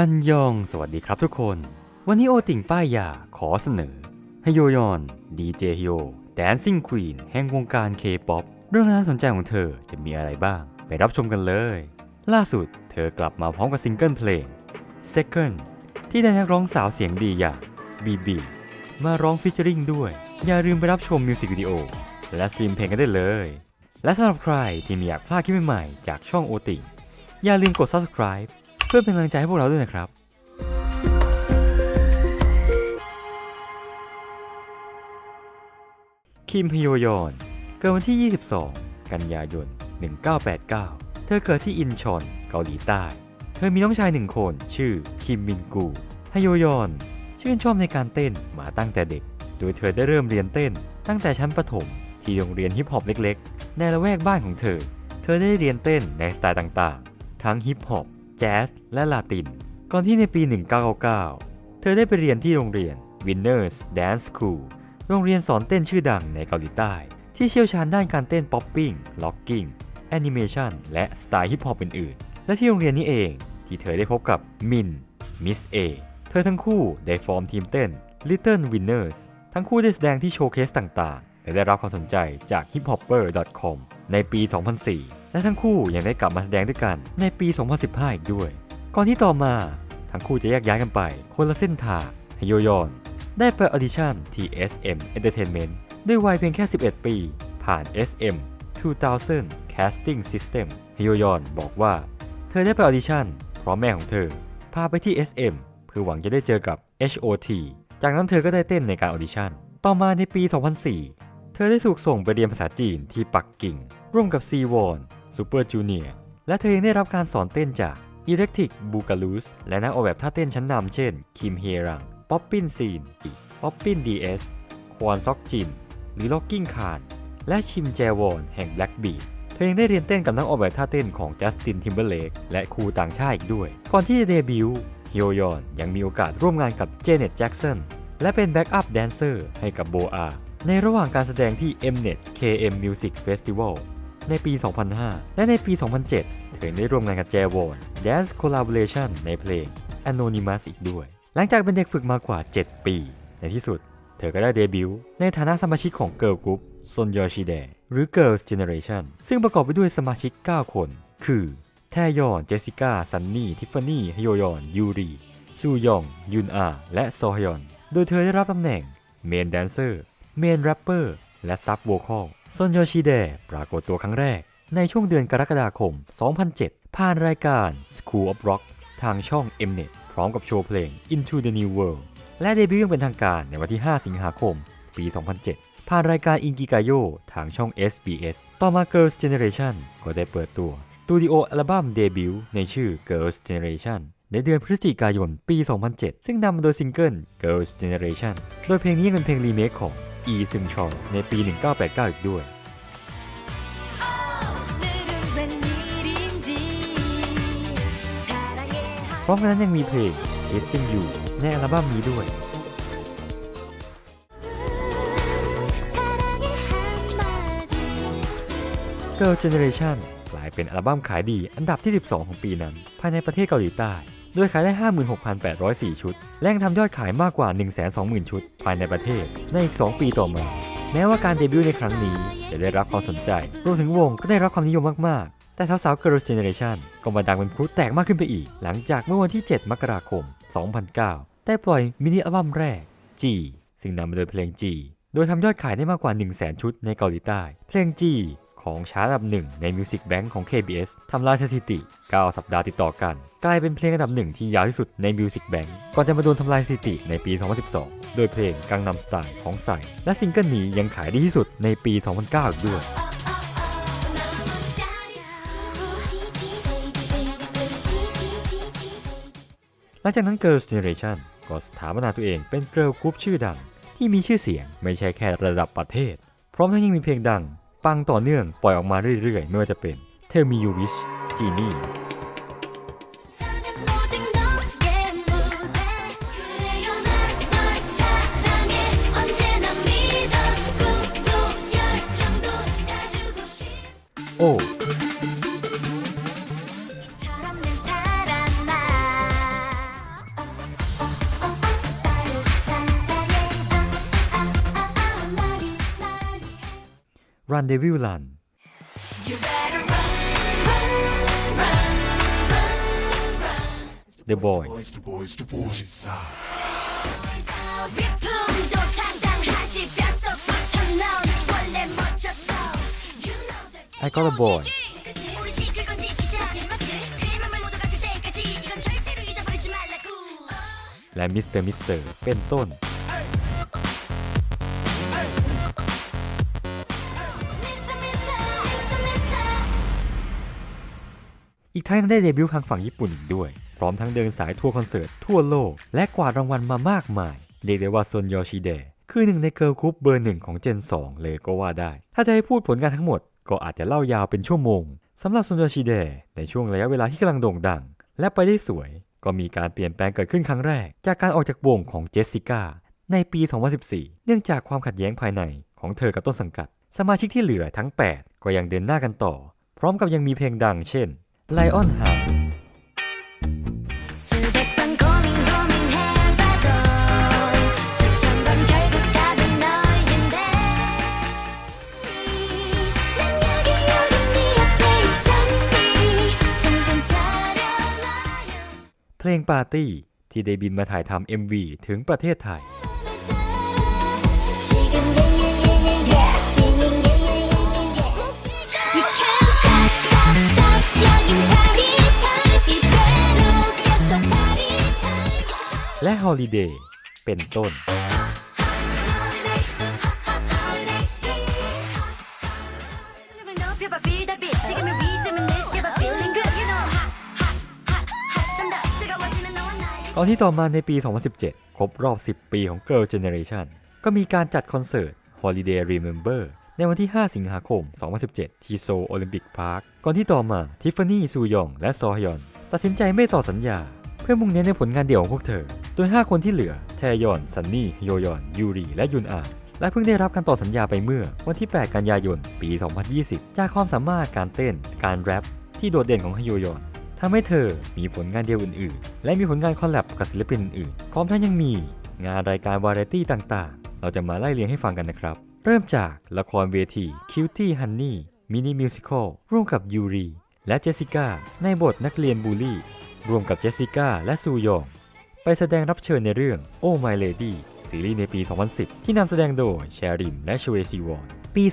อันยองสวัสดีครับทุกคน วันนี้โอติ่งป้ายยาขอเสนอฮโยยอนดีเจฮโยแดนซิ่งควีนแห่งวงการเคป๊อปเรื่องน่าสนใจของเธอจะมีอะไรบ้าง ไปรับชมกันเลย ล่าสุดเธอกลับมาพร้อมกับซิงเกิลเพลง Second ที่ได้นักร้องสาวเสียงดีอย่างบีบีมาร้องฟิชเจอริงด้วย อย่าลืมไปรับชมมิวสิกวิดีโอและสตรีมเพลงกันได้เลย และสำหรับใครที่ไม่อยากพลาดคลิปใหม่ๆจากช่องโอติ่งอย่าลืมกด subscribe เพื่อเป็นกำลังใจให้พวกเราด้วยนะครับคิมฮโยยอนเกิดวันที่ 22 กันยายน 1989 เธอเกิดที่อินชอน เกาหลีใต้ เธอมีน้องชายหนึ่งคนชื่อคิมมินกูฮโยยอน ชื่นชอบในการเต้นมาตั้งแต่เด็ก โดยเธอได้เริ่มเรียนเต้น ตั้งแต่ชั้นประถม ที่โรงเรียนฮิปฮอปเล็กๆ ในละแวกบ้านของเธอ เธอได้เรียนเต้นในสไตล์ต่างๆ ทั้งฮิปฮอป แจ๊สและลาติน ก่อนที่ในปี 1999 เธอได้ไปเรียนที่โรงเรียน Winners Dance School โรงเรียนสอนเต้นชื่อดังในเกาหลีใต้ ที่เชี่ยวชาญด้านการเต้นป๊อปปิ้งล็อกกิ้งแอนิเมชันและสไตล์ฮิปฮอปอื่นๆ และที่โรงเรียนนี้เองที่เธอได้พบกับมินมิสเอเธอทั้งคู่ได้ฟอร์มทีมเต้น Little Winners ทั้งคู่ได้แสดงที่โชว์เคสต่างๆ และได้รับความสนใจจาก hiphopper.com ในปี 2004 และทั้งคู่ยังได้กลับมาแสดงด้วยกันในปี 2015 อีกด้วย ก่อนที่ต่อมาทั้งคู่จะแยกย้ายกันไป คนละเส้นทางฮโยยอน ได้ไปออดิชั่นที่ SM Entertainment ด้วยวัยเพียงแค่ 11 ปี ผ่าน SM 2000 Casting System ฮโยยอนบอกว่า เธอได้ไปออดิชั่นเพราะแม่ของเธอ พาไปที่ SM เพื่อหวังจะได้เจอกับ HOT จากนั้นเธอก็ได้เต้นในการออดิชั่น ต่อมาในปี 2004 เธอได้ถูกส่งไปเรียนภาษาจีนที่ปักกิ่ง ร่วมกับ C w o n Super Junior และเธอยังได้รับการสอนเต้นจาก Electric Boogaloo และนักออกแบบท่าเต้นชั้นนำเช่นคิมเฮรังป๊อปปินซีนป๊อปปินดีเอสควอนซอกจินหรือล็อกกิ้งคานและชิมแจวอนแห่ง Blackbeat เธอยังได้เรียนเต้นกับนักออกแบบท่าเต้นของจัสตินทิมเบอร์เลกและครูต่างชาติอีกด้วย ก่อนที่จะเดบิวต์ฮิโอยอนยังมีโอกาสร่วมงานกับเจเน็ตแจ็กสันและเป็นแบ็กอัพแดนเซอร์ให้กับโบอาในระหว่างการแสดงที่ Mnet KM Music Festival ในปี 2005 และในปี 2007 เธอได้ร่วมงานกับแจวอน Dance Collaboration ในเพลง Anonymous อีกด้วย หลังจากเป็นเด็กฝึกมากว่า 7 ปี ในที่สุด เธอก็ได้เดบิวต์ในฐานะสมาชิกของเกิร์ลกรุ๊ปซนยอชิเดหรือ Girls Generation ซึ่งประกอบไปด้วยสมาชิก 9 คน คือ แทยอน เจสสิก้า ซันนี่ ทิฟฟานี่ฮโยยอน ยูรี ซูยอง ยุนอา และโซฮยอน โดยเธอได้รับตำแหน่งเมนแดนเซอร์เมนแรปเปอร์และซับ โวคอลซนยชิเดะปรากฏตัวครั้งแรก ในช่วงเดือนกรกฎาคม 2007 ผ่านรายการ School of Rock ทางช่อง Mnet พร้อมกับโชว์เพลง Into the New World และเดบิวต์อย่างเป็นทางการในวันที่ 5 สิงหาคม ปี 2007 ผ่านรายการอิงกิกาโยทางช่อง SBS ต่อมา Girls Generation ก็ได้เปิดตัวสตูดิโออัลบั้มเดบิวต์ในชื่อ Girls Generation ในเดือนพฤศจิกายนปี 2007 ซึ่งนำมาโดยซิงเกิล Girls Generation โดยเพลงนี้เป็นเพลงรีเมคของ อีซึงชอในปี 1989 อีกด้วย พร้อมกันนั้นยังมีเพลง Kissing You ในอัลบั้มนี้ด้วยเกิร์ลเจเนเรชันกลายเป็นอัลบั้มขายดีอันดับที่ 12 ของปีนั้น ภายในประเทศเกาหลีใต้ โดยขายได้ 56,804 ชุดและยังทำยอดขายมากกว่า 120,000 ชุด ภายในประเทศ ในอีก 2 ปีต่อมา แม้ว่าการเดบิวต์ในครั้งนี้จะได้รับความสนใจ รวมถึงวงก็ได้รับความนิยมมาก ๆ แต่สาวๆ Girl Generation ก็มาดังเป็นพลุแตกมากขึ้นไปอีก หลังจากเมื่อวันที่ 7 มกราคม 2009 ได้ปล่อยมินิอัลบั้มแรก G ซึ่งนำมาโดยเพลง G โดยทำยอดขายได้มากกว่า 100,000 ชุดในเกาหลีใต้ เพลง G ของชาร์ตอันดับหนึ่งใน Music Bank ของ KBS ทำลายสถิติ 9 สัปดาห์ติดต่อกัน กลายเป็นเพลงอันดับหนึ่งที่ยาวที่สุดใน Music Bank ก่อนจะมาโดนทำลายสถิติในปี 2012 โดยเพลงกังนำสไตล์ของใส่และซิงเกิลนี้ยังขายดีที่สุดในปี 2009 อีกด้วยหลังจากนั้น Girls Generation ก็สถาปนาตัวเองเป็นเกิร์ลกรุ๊ปชื่อดังที่มีชื่อเสียงไม่ใช่แค่ระดับประเทศ พร้อมทั้งยังมีเพลงดัง ปังต่อเนื่องปล่อยออกมาเรื่อยๆ ไม่ว่าจะเป็น Tell Me You Wish Genie 사는 รันเดวิลลันเดอะบอยไอคอนเดอะบอยและมิสเตอร์มิสเตอร์เป็นต้น อีกทั้งยังได้เดบิวต์ทางฝั่งญี่ปุ่นอีกด้วย พร้อมทั้งเดินสายทัวร์คอนเสิร์ตทั่วโลก และกวาดรางวัลมามากมายเรียกได้ว่าซนยอชิเดะคือหนึ่งในเกิร์ลกรุ๊ปเบอร์หนึ่งของเจน 2 เลยก็ว่าได้ ถ้าจะให้พูดผลงานทั้งหมด ก็อาจจะเล่ายาวเป็นชั่วโมงสำหรับซนยอชิเดะในช่วงระยะเวลาที่กำลังโด่งดัง และไปได้สวย ก็มีการเปลี่ยนแปลงเกิดขึ้นครั้งแรก จากการออกจากวงของเจสสิก้าในปี 2014 เนื่องจากความขัดแย้งภายในของเธอกับต้นสังกัด สมาชิกที่เหลือทั้ง 8 ก็ยังเดินหน้ากันต่อ พร้อมกับยังมีเพลงดังเช่น ไลออนฮาร์เพลงปาร์ตี้ ที่ได้บินมาถ่ายทำ MV ถึงประเทศไทย และฮอลิเดย์เป็นต้น ตอนที่ต่อมาในปี 2017 ครบรอบ 10 ปีของ Girl Generation ก็มีการจัดคอนเสิร์ต Holiday Remember ในวันที่ 5 สิงหาคม 2017 ที่โซลโอลิมปิกพาร์ค ก่อนที่ต่อมาทิฟฟานี่ซูยอง และซอฮยอน ตัดสินใจไม่ต่อสัญญา เพื่อมุ่งเน้นในผลงานเดี่ยวของพวกเธอ โดย 5 คนที่เหลือแทยอน ซันนี่ โยยอน ยูรี และยุนอาและเพิ่งได้รับการต่อสัญญาไปเมื่อวันที่ 8 กันยายน ปี 2020 จากความสามารถการเต้น การแรปที่โดดเด่นของฮโยยอนทำให้เธอมีผลงานเดียวอื่นๆ และมีผลงานคอลแลบกับศิลปินอื่นๆ พร้อมทั้งยังมีงานรายการวาไรตี้ต่างๆ เราจะมาไล่เรียงให้ฟังกันนะครับ เริ่มจากละครเวที Cutie Honey มินิมิวสิควลร่วมกับยูรีและเจสสิก้าในบทนักเรียนบูลลี่ ร่วมกับเจสสิก้าและซูยอง ไปแสดงรับเชิญในเรื่อง Oh My Lady ซีรีส์ในปี 2010 ที่นำแสดงโดยแชริมและชเวซีวอนปี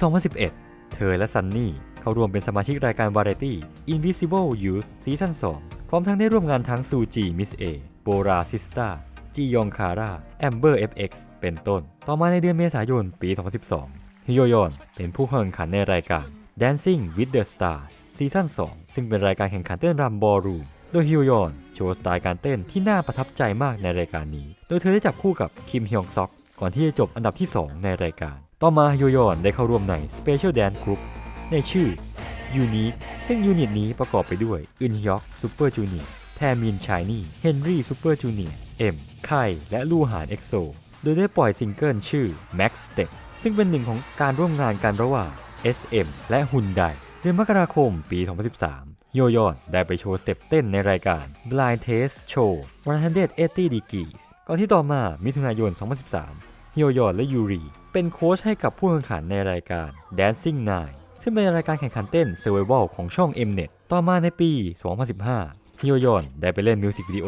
2011 เธอและซันนี่เข้าร่วมเป็นสมาชิกรายการวาไรตี้ Invisible Youth ซีซั่น2พร้อมทั้งได้ร่วมงานทั้งซูจีมิสเอโบราซิสตา จียองคาร่าแอมเบอร์ FX เป็นต้น ต่อมาในเดือนเมษายนปี 2012 ฮิโยยอนเป็นผู้เข้าแข่งขันในรายการ Dancing with the Stars ซีซั่น2 ซึ่งเป็นรายการแข่งขันเต้นรำบอลรูมโดยฮิโยยอนโชว์สไตล์การเต้นที่น่าประทับใจมากในรายการนี้ โดยเธอได้จับคู่กับคิมฮยองซอก ก่อนที่จะจบอันดับที่ 2 ในรายการ ต่อมาฮิโยยอนได้เข้าร่วมใน Special Dance Group ในชื่อ Unique ซึ่งยูนิตนี้ประกอบไปด้วยอึนฮยอกซูเปอร์จูเนียร์แทมินชายนี่เฮนรี่ซูเปอร์จูเนียร์เอ็ม ไคและลู่หานเอ็กโซโดยได้ปล่อยซิงเกิลชื่อ Max Step ซึ่งเป็นหนึ่งของการร่วมงานกันระหว่าง SM และฮุนไดเดือนมกราคมปี 2013 โยยอนได้ไปโชว์สเต็ปเต้นในรายการ Blind Taste Show 180 Degrees ก่อนที่ต่อมามิถุนายน 2013 โยยอนและยูรี เป็นโค้ชให้กับผู้แข่งขันในรายการ Dancing Nine ซึ่งเป็นรายการแข่งขันเต้น Survival ของช่อง Mnet ต่อมาในปี 2015 ฮิโยยอนได้ไปเล่นมิวสิกวิดีโอ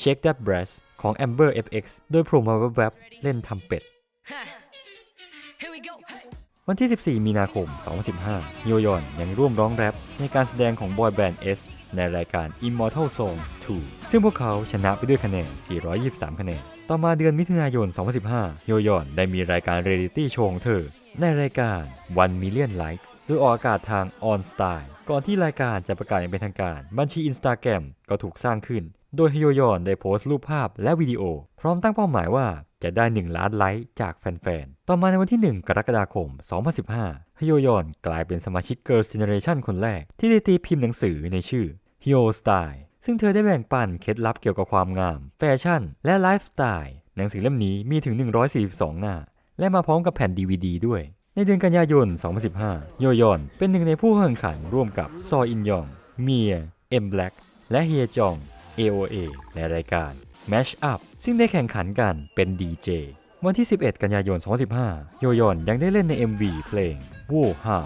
Shake That Breast ของ Amber FX โดยโผล่มาแวบๆเล่นทำเป็ด วันที่ 14 มีนาคม 2015ฮิโยยอนยังร่วมร้องแรปในการแสดงของบอยแบนด์ S ในรายการ Immortal Songs 2 ซึ่งพวกเขาชนะไปด้วยคะแนน 423 คะแนน ต่อมาเดือนมิถุนายน 2015ฮิโยยอนได้มีรายการเรียลิตี้โชว์ของเธอ ในรายการ 1 Million Likes โดยออกอากาศทาง On Style ก่อนที่รายการจะประกาศอย่างเป็นทางการ บัญชี Instagram ก็ถูกสร้างขึ้น โดยฮิโยยอนได้โพสต์รูปภาพและวิดีโอ พร้อมตั้งเป้าหมายว่าจะได้ 1 ล้านไลค์จากแฟนๆ ต่อมาในวันที่ 1 กรกฎาคม 2015ฮิโยยอนกลายเป็นสมาชิก Girls Generation คนแรก ที่ได้ตีพิมพ์หนังสือในชื่อ Hyo Style ซึ่งเธอได้แบ่งปันเคล็ดลับเกี่ยวกับความงาม แฟชั่น และไลฟ์สไตล์หนังสือเล่มนี้มีถึง 142 หน้า และมาพร้อมกับแผ่น DVD ด้วย ในเดือนกันยายน 2015 โยยอน เป็นหนึ่งในผู้แข่งขันร่วมกับซออินยอง เมีย เอ็มแบล็กและเฮียจอง AOA ในรายการ Match Up ซึ่งได้แข่งขันกันเป็นดีเจวันที่ 11 กันยายน 2015 โยยอนยังได้เล่นใน MV เพลง Woo Ha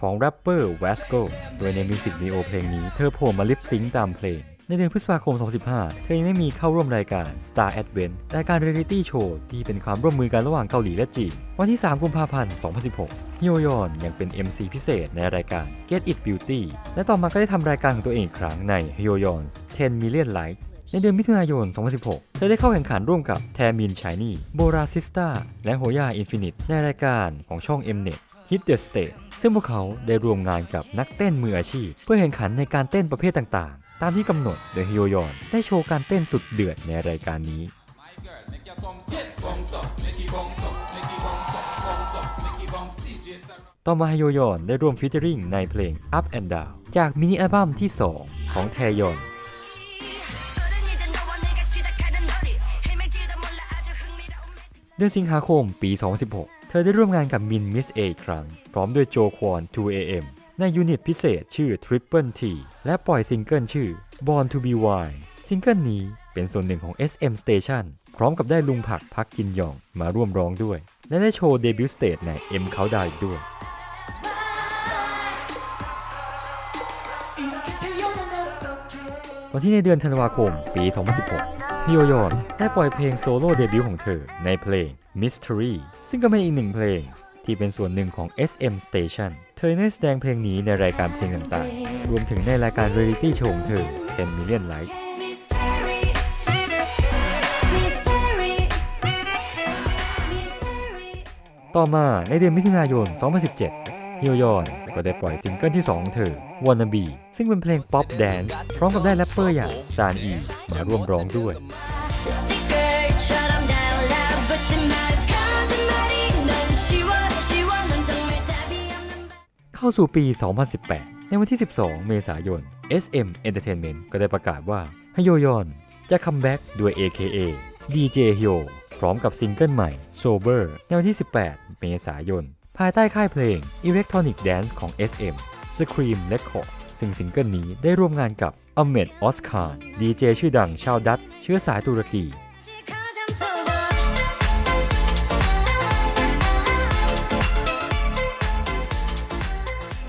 ของแรปเปอร์ Wesco โดยในมิวสิกวิดีโอเพลงนี้เธอโผล่มาลิปซิงค์ตามเพลง ในเดือนพฤษภาคม 2015 เธอยังได้มีเข้าร่วมรายการ Star Advent รายการเรียลิตี้โชว์ที่เป็นความร่วมมือกันระหว่างเกาหลีและจีน วันที่ 3 กุมภาพันธ์ 2016ฮโยยอนยังเป็น MC พิเศษในรายการ Get It Beauty และต่อมาก็ได้ทำรายการของตัวเองอีกครั้งในโยยอน10 Million Likes ในเดือนมิถุนายน 2016 เธอได้เข้าแข่งขันร่วมกับแทมินชายนี่โบราซิสตาและโฮย่าอินฟินิตในรายการของช่อง Mnet Hit the Stage ซึ่งพวกเขาได้ร่วมงานกับนักเต้นมืออาชีพ เพื่อแข่งขันในการเต้นประเภทต่างๆ ตามที่กำหนดเดฮิโยยอนได้โชว์การเต้นสุดเดือดในรายการนี้ ต่อมาฮิโยยอนได้ร่วมฟิเจอริ่งในเพลง Up and Down จากมินิอัลบั้มที่ 2 ของแทยอน เดือนสิงหาคมปี 2016 เธอได้ร่วมงานกับมินมิสเอครั้ง พร้อมด้วยโจควอน 2AM ในยูนิตพิเศษชื่อ Triple T และปล่อยซิงเกิลชื่อ Born to be Wild ซิงเกิลนี้เป็นส่วนหนึ่งของ SM Station พร้อมกับได้ลุงผักพักจินยองมาร่วมร้องด้วย และได้โชว์เดบิวต์สเตจใน M Countdown ด้วยวันที่ในเดือนธันวาคมปี 2016ฮิโยยอนได้ปล่อยเพลงโซโล่เดบิวต์ของเธอในเพลง Mystery ซึ่งก็เป็นอีกหนึ่งเพลงที่เป็นส่วนหนึ่งของ SM Station เธอได้แสดงเพลงนี้ในรายการเพลงต่างๆ รวมถึงในรายการเรียลิตี้โชว์ของเธอ10 Million Likes ต่อมาในเดือนมิถุนายน 2017 ฮิโยยอนก็ได้ปล่อยซิงเกิลที่ 2 ของเธอ Wanna Be ซึ่งเป็นเพลงป๊อปแดนซ์พร้อมกับได้แรปเปอร์อย่างซานอีมาร่วมร้องด้วย เข้าสู่ปี 2018 ในวันที่ 12 เมษายน SM Entertainment ก็ได้ประกาศว่าฮโยยอนจะคัมแบ็กด้วย AKA DJ Hyo พร้อมกับซิงเกิลใหม่ Sober ในวันที่ 18 เมษายน ภายใต้ค่ายเพลง Electronic Dance ของ SM Scream Record ซึ่งซิงเกิลนี้ได้ร่วมงานกับ Ahmed Oscar ดีเจชื่อดังชาวดัตช์เชื้อสายตุรกี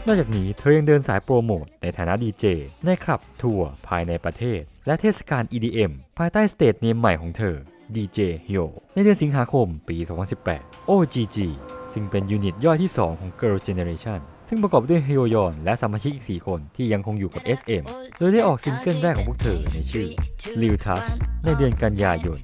นอกจากนี้เธอยังเดินสายโปรโมทในฐานะดีเจในคลับทัวร์ภายในประเทศ และเทศกาล EDM ภายใต้สเตทเนมใหม่ของเธอ DJ Hyo ในเดือนสิงหาคมปี 2018 OGG ซึ่งเป็นยูนิตย่อยที่ 2 ของ Girl Generation ซึ่งประกอบด้วยฮโยยอน และสมาชิกอีก 4 คนที่ยังคงอยู่กับ SM โดยได้ออกซิงเกิลแรกของพวกเธอในชื่อ Lil Touch ในเดือนกันยายน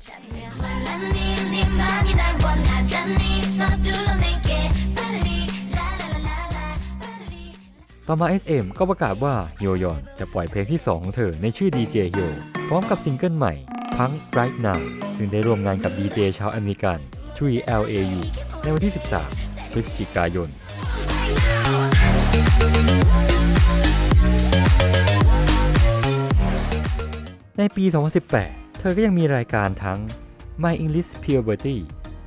ต่อมา SM ก็ประกาศว่าโยยอนจะปล่อยเพลงที่ 2 ของเธอในชื่อ DJ y o พร้อมกับซิงเกิลใหม่ Punk Right Now ซึ่งได้ร่วมงานกับดีเจชาวอเมริกัน Tree LAU ในวันที่ 13 พฤศจิกายน ในปี 2018 เธอก็ยังมีรายการทั้ง My English Puberty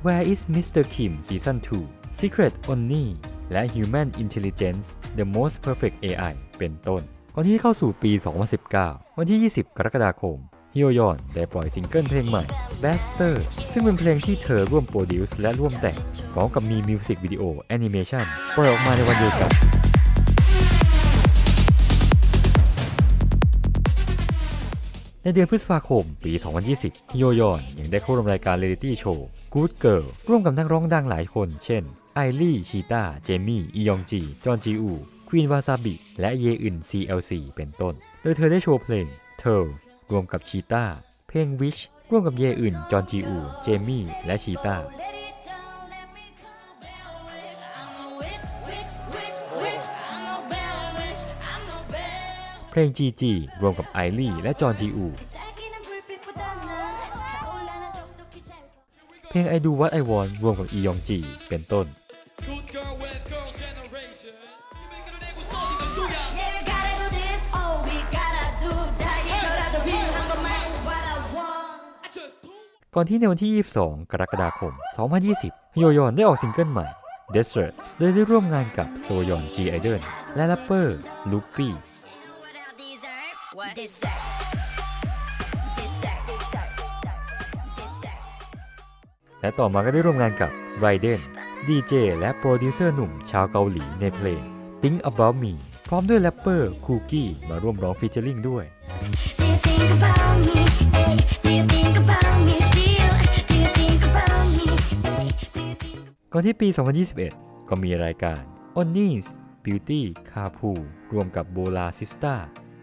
Where is Mr. Kim Season 2 Secret Only และ Human Intelligence The Most Perfect AI เป็นต้น ก่อนที่จะเข้าสู่ปี 2019 วันที่ 20 กรกฎาคมฮิโยยอนได้ปล่อยซิงเกิลเพลงใหม่ b a s t e r ซึ่งเป็นเพลงที่เธอร่วมโปรดิวซ์และร่วมแต่งพร้อมกับมีมิวสิกวิดีโอแอนิเมชันปล่อยออกมาในวันเดียวกันในเดือนพฤษภาคม ปี 2020ฮิโยยอนยังได้เข้าร่วมรายการเรียลิตี้โชว์ Good Girl ร่วมกับนักร้องดังหลายคน เช่น ไอรีชีตาเจมี่ อียองจี จอนจีอู ควีนวาซาบิ และเยอึน CLC เป็นต้น โดยเธอได้โชว์เพลงเธอรวมกับชีตาเพลงวิชร่วมกับเยอึน จอนจีอู เจมี่ และชีตาเพลงจีจีรวมกับไอรีและจอนจีอู เพลง I Do What I Want รวมกับอียองจี เป็นต้น ก่อนที่ในวันที่ 22 กรกฎาคม 2020 โยยอนได้ออกซิงเกิลใหม่ Desert โดยได้ร่วมงานกับโซยอน G Idol และแรปเปอร์ลูปี้ Dessert. deserve deserve deserve และต่อมาก็ได้ร่วมงานกับไรเดนดีเจและโปรดิวเซอร์หนุ่มชาวเกาหลีในเพลง Think About Me พร้อมด้วยแรปเปอร์คูกี้มาร่วมร้องฟีเจอริงด้วย Do you think about me? ก่อนที่ปี 2021 ก็มีรายการ Onni's Beauty c a p o o รวมกับโบลาซิสตา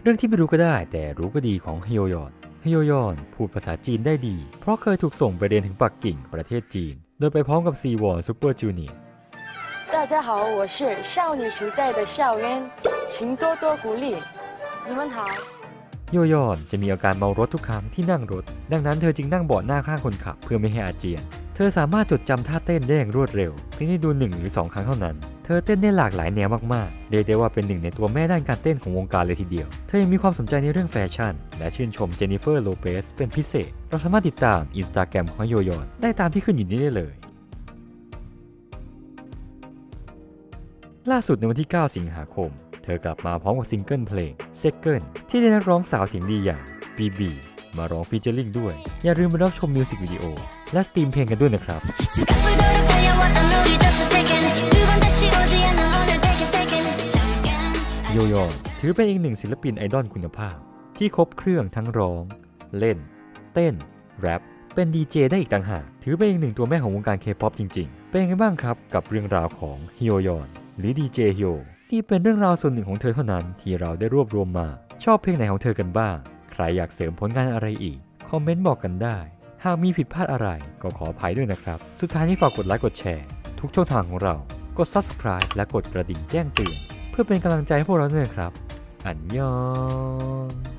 เรื่องที่ไม่รู้ก็ได้แต่รู้ก็ดีของฮยอยอนฮยอยอนพูดภาษาจีนได้ดี เพราะเคยถูกส่งไปเรียนถึงปักกิ่งประเทศจีน โดยไปพร้อมกับซีวอนซูเปอร์จูเนีย 大家好，我是少女时代的校园，请多多鼓励。你们好。 โยยอนจะมีอาการเมารถทุกครั้งที่นั่งรถ ดังนั้นเธอจึงนั่งเบาะหน้าข้างคนขับเพื่อไม่ให้อาเจียน เธอสามารถจดจำท่าเต้นได้อย่างรวดเร็วเพียงได้ดูหนึ่งหรือสองครั้งเท่านั้น เธอเต้นได้หลากหลายแนวมากๆ เรียกได้ว่าเป็นหนึ่งในตัวแม่ด้านการเต้นของวงการเลยทีเดียว เธอยังมีความสนใจในเรื่องแฟชั่น และชื่นชมเจนนิเฟอร์โลเปสเป็นพิเศษ เราสามารถติดตามอินสตาแกรมของโยยอนได้ตามที่ขึ้นอยู่นี้ได้เลย ล่าสุดในวันที่ 9 สิงหาคม เธอกลับมาพร้อมกับซิงเกิลเพลง Second ที่ได้นักร้องสาวเสียงดีอย่าง BB มาร้องฟีเจอริงด้วย อย่าลืมมารับชมมิวสิกวิดีโอ และสตรีมเพลงกันด้วยนะครับโยโยถือเป็นอีกหนึ่งศิลปินไอดอลคุณภาพ ที่ครบเครื่องทั้งร้อง เล่น เต้น แรปเป็นดีเจได้อีกต่างหาก ถือเป็นอีกหนึ่งตัวแม่ของวงการเคป๊อปจริง ๆ เป็นยังไงบ้างครับกับเรื่องราวของฮโยยอนหรือดีเจฮิโอนี่เป็นเรื่องราวส่วนหนึ่งของเธอเท่านั้นที่เราได้รวบรวมมา ชอบเพลงไหนของเธอกันบ้าง ใครอยากเสริมผลงานอะไรอีก คอมเมนต์บอกกันได้ หากมีผิดพลาดอะไรก็ขออภัยด้วยนะครับ สุดท้ายนี้ฝากกดไลค์กดแชร์ ทุกช่องทางของเรา กด subscribe และกดกระดิ่งแจ้งเตือนเพื่อเป็นกำลังใจให้พวกเราด้วยครับ อันยอง